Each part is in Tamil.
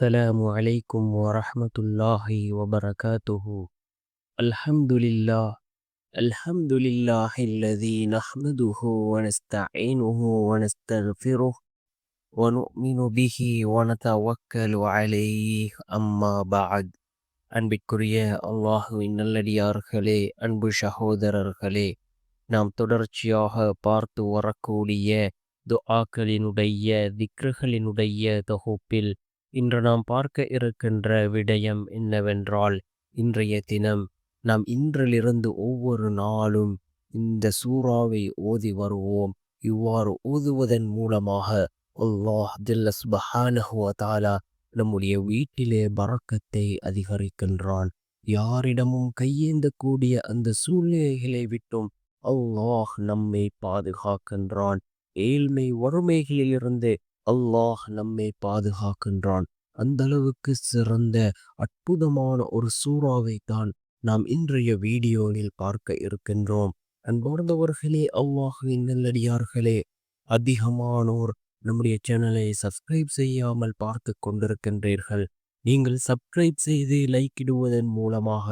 السلام عليكم ورحمة الله وبركاته الحمد لله الحمد لله الذي نحمده ونستعينه ونستغفره ونؤمن به ونتوكل عليه أما بعد அன்பிற்குரிய அல்லாஹுவின் நல்லடியார்களே அன்பு சகோதரர்களே நாம் தொடர்ச்சியாக பார்த்து வரக்கூடிய துஆக்களினுடைய திக்ருகளினுடைய தொகுப்பில் இன்று நாம் பார்க்க இருக்கின்ற விடயம் என்னவென்றால் இன்றைய தினம் நாம் இன்றிலிருந்து ஒவ்வொரு நாளும் இந்த சூறாவை ஓதி வருவோம். இவ்வாறு ஓதுவதன் மூலமாக அல்லாஹ் ஜல்லஸ்பஹானஹுவதாலா நம்முடைய வீட்டிலே பறக்கத்தை அதிகரிக்கின்றான். யாரிடமும் கையேந்தக்கூடிய அந்த சூழ்நிலைகளை விட்டும் அல்லாஹ் நம்மை பாதுகாக்கின்றான். ஏழ்மை வறுமைகளிலிருந்து அல்லாஹ் நம்மை பாதுகாக்கின்றான். அந்த அளவுக்கு சிறந்த அற்புதமான ஒரு சூறாவை தான் நாம் இன்றைய வீடியோவில் பார்க்க இருக்கின்றோம். அன்பார்ந்தவர்களே அல்லாஹுவின் நல்லடியார்களே அதிகமானோர் நம்முடைய சேனலை சப்ஸ்கிரைப் செய்யாமல் பார்த்து கொண்டிருக்கின்றீர்கள். நீங்கள் சப்ஸ்கிரைப் செய்து லைக் இடுவதன் மூலமாக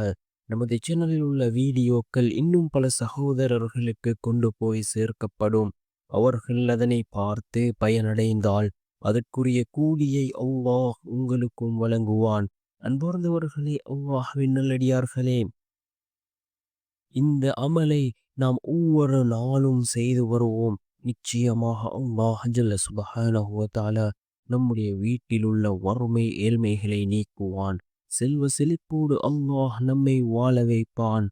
நமது சேனலில் உள்ள வீடியோக்கள் இன்னும் பல சகோதரர்களுக்கு கொண்டு போய் சேர்க்கப்படும். அவர்கள் அதனை பார்த்து பயனடைந்தால் அதற்குரிய கூலியை அவ்வாஹ் உங்களுக்கும் வழங்குவான். அன்பார்ந்தவர்களே அல்லாஹ்வின் நல்லடியார்களே. இந்த அமலை நாம் ஒவ்வொரு நாளும் செய்து வருவோம். நிச்சயமாக அல்லாஹ் ஜல்ல சுபஹானஹுவத்தால நம்முடைய வீட்டில் உள்ள வறுமை ஏழ்மைகளை நீக்குவான். செல்வ செழிப்போடு அல்லாஹ் நம்மை வாழ வைப்பான்.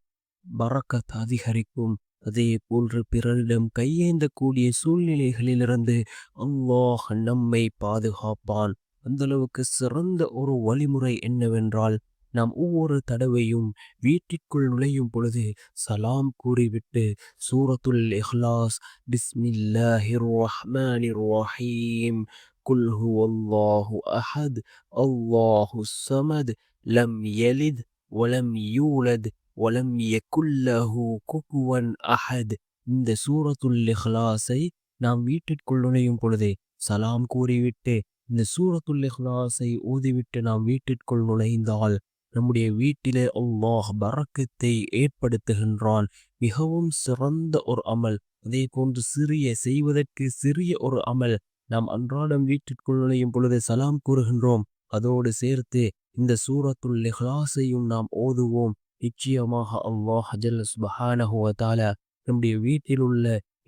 பறக்கத் அதிகரிக்கும். அதே போன்று பிறரிடம் கையேந்தக்கூடிய சூழ்நிலைகளிலிருந்து அல்லாஹ் நம்மை பாதுகாப்பான். அந்தளவுக்கு சிறந்த ஒரு வழிமுறை என்னவென்றால் நாம் ஒவ்வொரு தடவையும் வீட்டிற்குள் நுழையும் பொழுது சலாம் கூறிவிட்டு சூரத்துல் இஹ்லாஸ் பிஸ்மில்லாஹிர் ரஹ்மானிர் ரஹீம் குல் ஹுவல்லாஹு அஹத் அல்லாஹு சமத் லம் யலித் வலம் யூலத் ஒலம் எக்குல்லஹு குகுவன் அஹத் இந்த சூரத்துல் இஹ்லாஸை நாம் வீட்டிற்குள் நுழையும் பொழுதே சலாம் கூறிவிட்டு இந்த சூரத்துல் இஹ்லாஸை ஊதிவிட்டு நாம் வீட்டிற்குள் நுழைந்தால் நம்முடைய வீட்டிலே அல்லாஹ் பறக்கத்தை ஏற்படுத்துகின்றான். மிகவும் சிறந்த ஒரு அமல். அதே போன்று சிறிய செய்வதற்கு சிறிய ஒரு அமல். நாம் அன்றாடம் வீட்டிற்குள் நுழையும் பொழுது சலாம் கூறுகின்றோம். அதோடு சேர்த்து இந்த சூரத்துல் இஹ்லாஸையும் நாம் ஓதுவோம். நிச்சயமாக அல்லாஹ் ஜல்ல சுபஹானஹுவதால நம்முடைய வீட்டில் உள்ள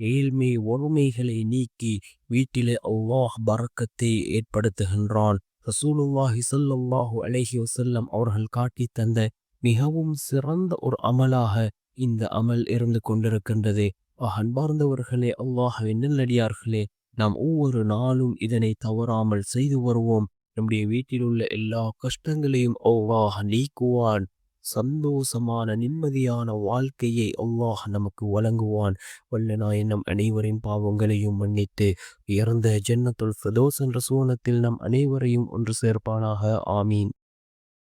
ஏழ்மை ஒருமைகளை நீக்கி வீட்டிலே அல்லாஹ் பறக்கத்தை ஏற்படுத்துகின்றான். ரசூலுல்லாஹி சல்லாஹு அலஹி வசல்லம் அவர்கள் காட்டி தந்த மிகவும் சிறந்த ஒரு அமலாக இந்த அமல் இருந்து கொண்டிருக்கின்றது. அன்பார்ந்தவர்களே அல்லாஹ் நல்லடியார்களே நாம் ஒவ்வொரு நாளும் இதனை தவறாமல் செய்து வருவோம். நம்முடைய வீட்டில் உள்ள எல்லா கஷ்டங்களையும் அல்லாஹ் நீக்குவான். சந்தோஷமான நிம்மதியான வாழ்க்கையை அல்லாஹ் நமக்கு வழங்குவான். வல்ல நம் அனைவரின் பாவங்களையும் மன்னித்து உயர்ந்த ஜன்னத்துல் ஃபதோஸ் என்ற சூனத்தில் நம் அனைவரையும் ஒன்று சேர்ப்பானாக. ஆமீன்.